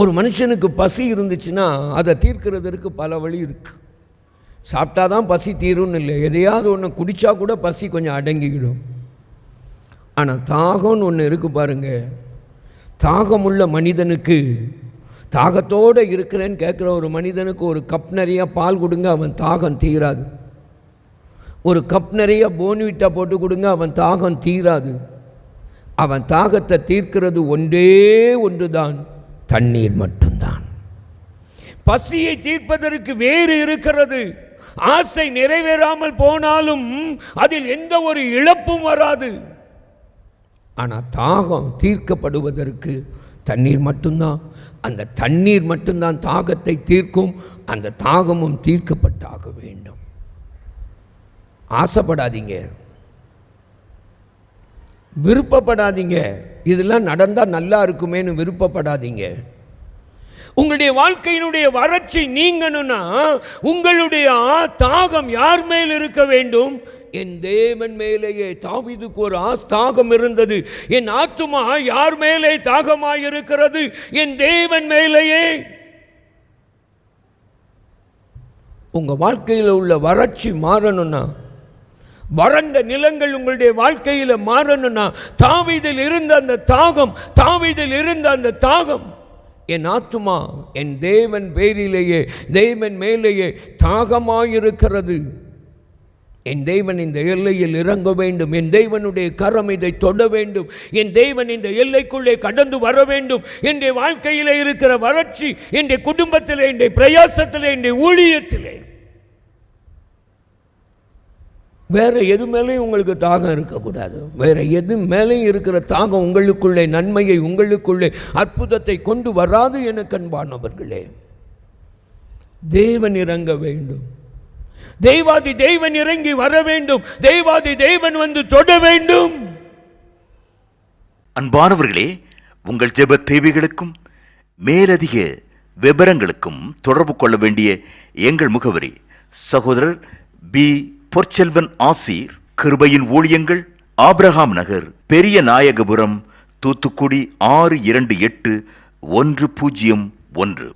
ஒரு மனுஷனுக்கு பசி இருந்துச்சுன்னா அதை தீர்க்கிறதற்கு பல வழி இருக்குது சாப்பிட்டா தான் பசி தீரும்னு இல்லை. எதையாவது ஒன்று குடித்தா கூட பசி கொஞ்சம் அடங்கிக்கிடும். ஆனால் தாகம்னு ஒன்று இருக்குது பாருங்கள் தாகமுள்ள மனிதனுக்கு தாகத்தோடு இருக்கிறேன்னு கேட்குற ஒரு மனிதனுக்கு ஒரு கப் நிறைய பால் கொடுங்க அவன் தாகம் தீராது. ஒரு கப் நிறைய போன்விட்டா போட்டு கொடுங்க அவன் தாகம் தீராது. அவன் தாகத்தை தீர்க்கிறது ஒன்றே ஒன்று தான் தண்ணீர் மட்டும்தான். பசியை தீர்ப்பதற்கு வேறு இருக்கிறது. ஆசை நிறைவேறாமல் போனாலும் அதில் எந்த ஒரு இழப்பும் வராது. ஆனால் தாகம் தீர்க்கப்படுவதற்கு தண்ணீர் மட்டும்தான். அந்த தண்ணீர் மட்டும்தான் தாகத்தை தீர்க்கும். அந்த தாகமும் தீர்க்கப்பட்டாக வேண்டும். ஆசைப்படாதீங்க. விருப்பப்படாதீங்க. இதெல்லாம் நடந்தால் நல்லா இருக்குமேனு விருப்பப்படாதீங்க. உங்களுடைய வாழ்க்கையினுடைய வறட்சி நீங்கணும்னா உங்களுடைய தாகம் யார் மேல் இருக்க வேண்டும்? என் தேவன் மேலேயே தாவிதுக்கு ஒரு ஆஸ்தாகம் இருந்தது. என் ஆத்துமா யார் மேலே தாகமாய் இருக்கிறது என் தேவன் மேலேயே. உங்கள் வாழ்க்கையில் உள்ள வறட்சி மாறணும்னா வறண்ட நிலங்கள் உங்களுடைய வாழ்க்கையில் மாறணும்னா தாவிதில் இருந்த அந்த தாகம் தாவிதில் இருந்த அந்த தாகம் என் ஆத்துமா என் தேவன் பேரிலேயே தேவன் மேலேயே தாகமாயிருக்கிறது. என் தேவன் இந்த எல்லையில் இறங்க வேண்டும் என் தேவனுடைய கரம் இதை தொட வேண்டும் என் தேவன் இந்த எல்லைக்குள்ளே கடந்து வர வேண்டும். என்னுடைய வாழ்க்கையில் இருக்கிற வறட்சி என்னுடைய குடும்பத்தில் என்னுடைய பிரயாசத்தில் என்னுடைய ஊழியத்திலே வேறு எது மேலேயும் உங்களுக்கு தாகம் இருக்கக்கூடாது. வேறு எது மேலேயும் இருக்கிற தாகம் உங்களுக்குள்ளே நன்மையை உங்களுக்குள்ளே அற்புதத்தை கொண்டு வராது என கண்பானவர்களே தேவன் இறங்க வேண்டும். தெய்வாதி தெய்வன் இறங்கி வர வேண்டும். தெய்வாதி தெய்வன் வந்து தொட வேண்டும். அன்பானவர்களே உங்கள் ஜெப தேவைகளுக்கும் மேலதிக விவரங்களுக்கும் தொடர்பு கொள்ள வேண்டிய எங்கள் முகவரி சகோதரர் பி. பொற்செல்வன் ஆசீர் கிருபையின் ஊழியங்கள் ஆபிரகாம் நகர் பெரிய நாயகபுரம் தூத்துக்குடி ஆறு இரண்டு எட்டு ஒன்று பூஜ்ஜியம் ஒன்று.